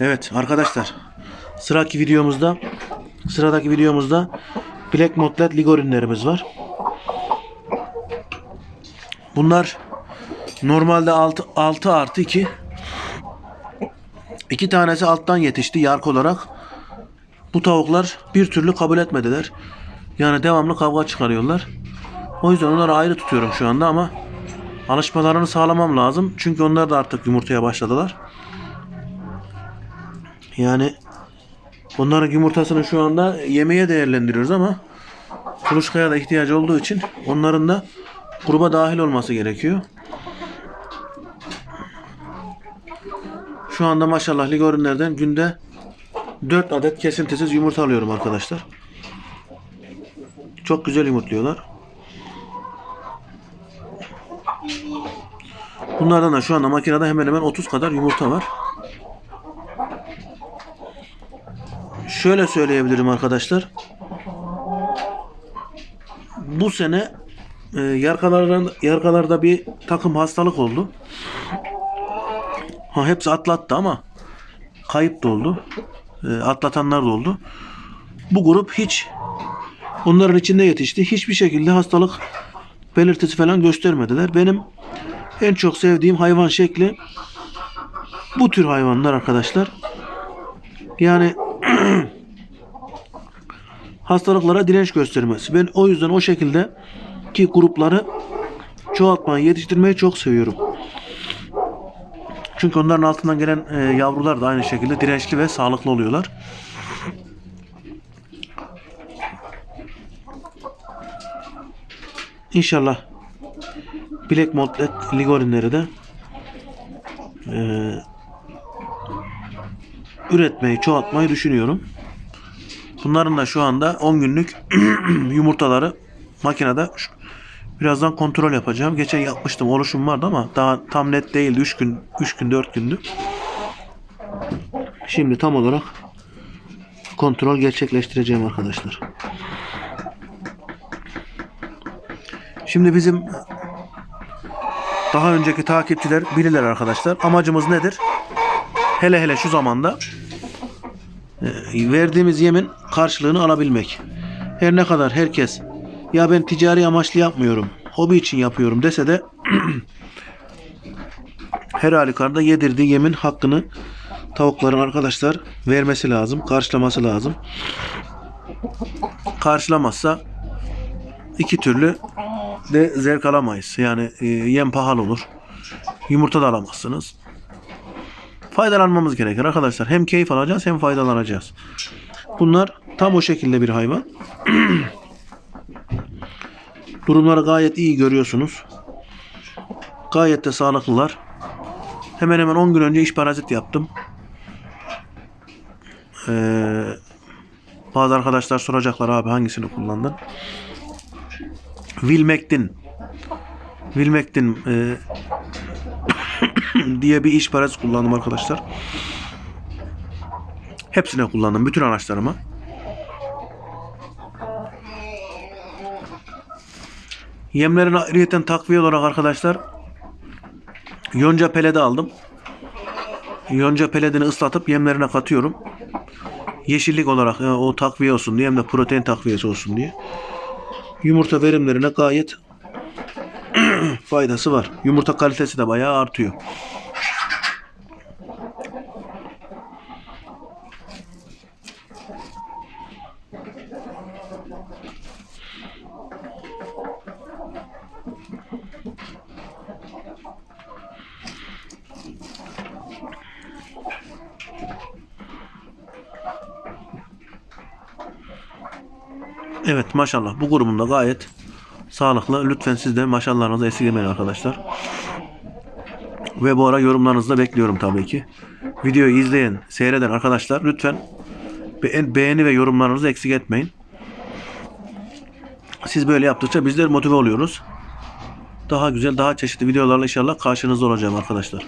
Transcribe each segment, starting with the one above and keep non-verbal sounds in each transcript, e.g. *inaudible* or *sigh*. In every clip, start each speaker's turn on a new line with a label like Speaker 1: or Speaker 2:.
Speaker 1: Evet arkadaşlar. Sıradaki videomuzda sıradaki videomuzda Black Motlet Lig ürünlerimiz var. Bunlar normalde 6, 6 artı 2 İki tanesi alttan yetişti yark olarak. Bu tavuklar bir türlü kabul etmediler. Yani devamlı kavga çıkarıyorlar. O yüzden onları ayrı tutuyorum şu anda ama alışmalarını sağlamam lazım. Çünkü onlar da artık yumurtaya başladılar. Yani onların yumurtasını şu anda yemeğe değerlendiriyoruz ama kuluçkaya da ihtiyacı olduğu için onların da gruba dahil olması gerekiyor. Şu anda maşallah lig ürünlerden günde 4 adet kesintisiz yumurta alıyorum arkadaşlar. Çok güzel yumurtluyorlar. Bunlardan da şu anda makinede hemen hemen 30 kadar yumurta var. Şöyle söyleyebilirim arkadaşlar. Bu sene e, yarkalardan yarkalarda bir takım hastalık oldu. Ha hepsi atlattı ama kayıp da oldu. E, atlatanlar da oldu. Bu grup hiç onların içinde yetişti. Hiçbir şekilde hastalık belirtisi falan göstermediler. Benim en çok sevdiğim hayvan şekli bu tür hayvanlar arkadaşlar. Yani *clears throat* hastalıklara direnç göstermesi. Ben o yüzden o şekilde ki grupları çoğaltmayı, yetiştirmeyi çok seviyorum. Çünkü onların altından gelen e, yavrular da aynı şekilde dirençli ve sağlıklı oluyorlar. İnşallah Black Moldlet Ligorinleri de e, üretmeyi, çoğaltmayı düşünüyorum. Bunların da şu anda 10 günlük *clears throat* yumurtaları makinede birazdan kontrol yapacağım. Geçen yapmıştım. Oluşum vardı ama daha tam net değildi. 3 gün 3 gün 4 gündü. Şimdi tam olarak kontrol gerçekleştireceğim arkadaşlar. Şimdi bizim daha önceki takipçiler bilirler arkadaşlar. Amacımız nedir? Hele hele şu zamanda e, verdiğimiz yemin karşılığını alabilmek. Her ne kadar herkes ya ben ticari amaçlı yapmıyorum, hobi için yapıyorum dese de *clears throat* her halükarda yedirdiği yemin hakkını tavukların arkadaşlar vermesi lazım, karşılaması lazım. Karşılamazsa iki türlü de zevk alamayız. Yani e, yem pahalı olur. Yumurta da alamazsınız. Faydalanmamız gerekir arkadaşlar. Hem keyif alacağız hem faydalanacağız. Bunlar tam o şekilde bir hayvan. *clears throat* Durumları gayet iyi görüyorsunuz. Gayet de sağlıklılar. Hemen hemen 10 gün önce iş parazit yaptım. Ee, bazı arkadaşlar soracaklar abi hangisini kullandın? Wilmectin Wilmectin e, *clears throat* diye bir iş parası kullandım arkadaşlar. Hepsine kullandım. Bütün araçlarıma. Yemlerin ayrıyeten takviye olarak arkadaşlar yonca peledi aldım. Yonca peledini ıslatıp yemlerine katıyorum. Yeşillik olarak yani o takviye olsun diye hem de protein takviyesi olsun diye. Yumurta verimlerine gayet *clears throat* faydası var. Yumurta kalitesi de bayağı artıyor. Evet maşallah bu grubumda gayet sağlıklı. Lütfen siz de maşallahınızı esirgemeyin arkadaşlar. Ve bu ara yorumlarınızı da bekliyorum tabii ki. Videoyu izleyen, seyreden arkadaşlar lütfen be- beğeni ve yorumlarınızı eksik etmeyin. Siz böyle yaptıkça bizler motive oluyoruz. Daha güzel, daha çeşitli videolarla inşallah karşınızda olacağım arkadaşlar.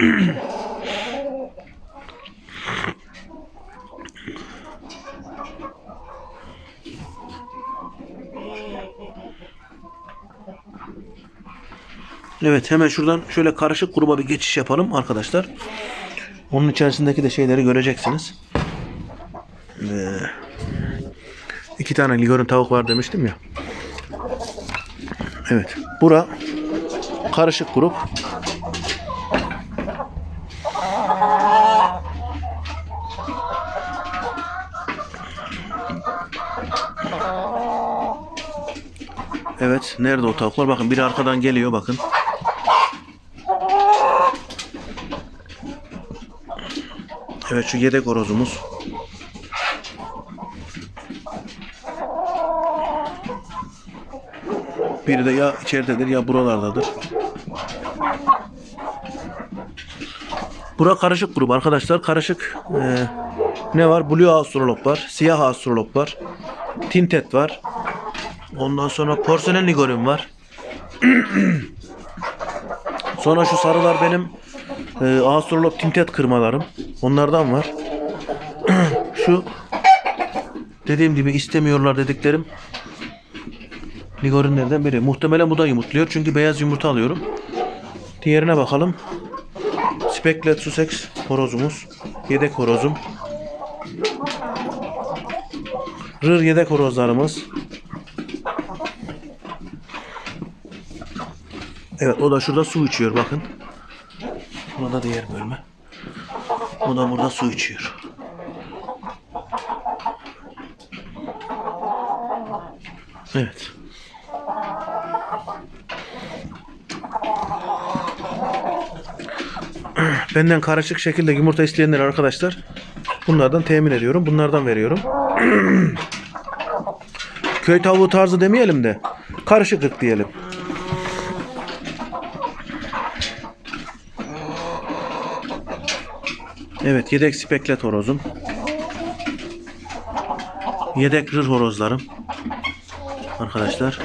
Speaker 1: *clears throat* Evet hemen şuradan şöyle karışık gruba bir geçiş yapalım arkadaşlar. Onun içerisindeki de şeyleri göreceksiniz. Ee, iki tane ligorun tavuk var demiştim ya. Evet. Bura karışık grup. Evet. Nerede o tavuklar? Bakın biri arkadan geliyor bakın. Evet şu yedek horozumuz. Biri de ya içeridedir ya buralardadır. Bura karışık grup arkadaşlar. Karışık e, ne var? Blue astrolog var. Siyah astrolog var. Tintet var. Ondan sonra porselen ligorim var. *clears throat* sonra şu sarılar benim e, astrolog tintet kırmalarım. Onlardan var. *clears throat* şu dediğim gibi istemiyorlar dediklerim ligorinlerden biri. Muhtemelen bu da yumurtluyor. Çünkü beyaz yumurta alıyorum. Diğerine bakalım. Speklet Sussex horozumuz. Yedek horozum. Rır yedek horozlarımız. Evet o da şurada su içiyor bakın. Burada diğer bölme. O da burada su içiyor. Evet. Benden karışık şekilde yumurta isteyenler arkadaşlar bunlardan temin ediyorum. Bunlardan veriyorum. *clears throat* Köy tavuğu tarzı demeyelim de karışık ırk diyelim. Evet yedek speklet horozum. Yedek rır horozlarım. Arkadaşlar.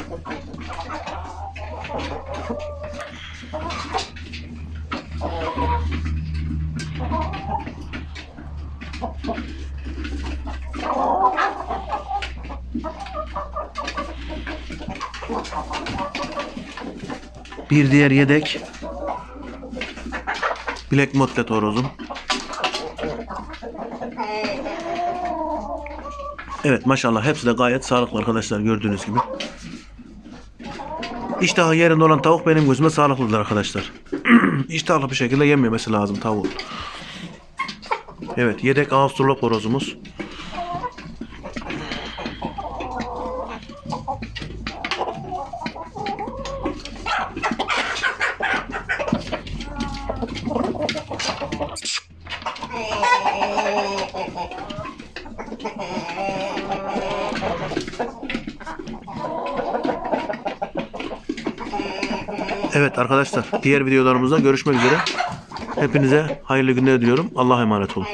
Speaker 1: Bir diğer yedek Black Motlet horozum. Evet maşallah hepsi de gayet sağlıklı arkadaşlar gördüğünüz gibi. İştahı yerinde olan tavuk benim gözüme sağlıklıdır arkadaşlar. *clears throat* İştahlı bir şekilde yenmemesi lazım tavuğun. Evet yedek Avustralop horozumuz. Evet arkadaşlar diğer videolarımızda görüşmek üzere. Hepinize hayırlı günler diliyorum. Allah'a emanet olun.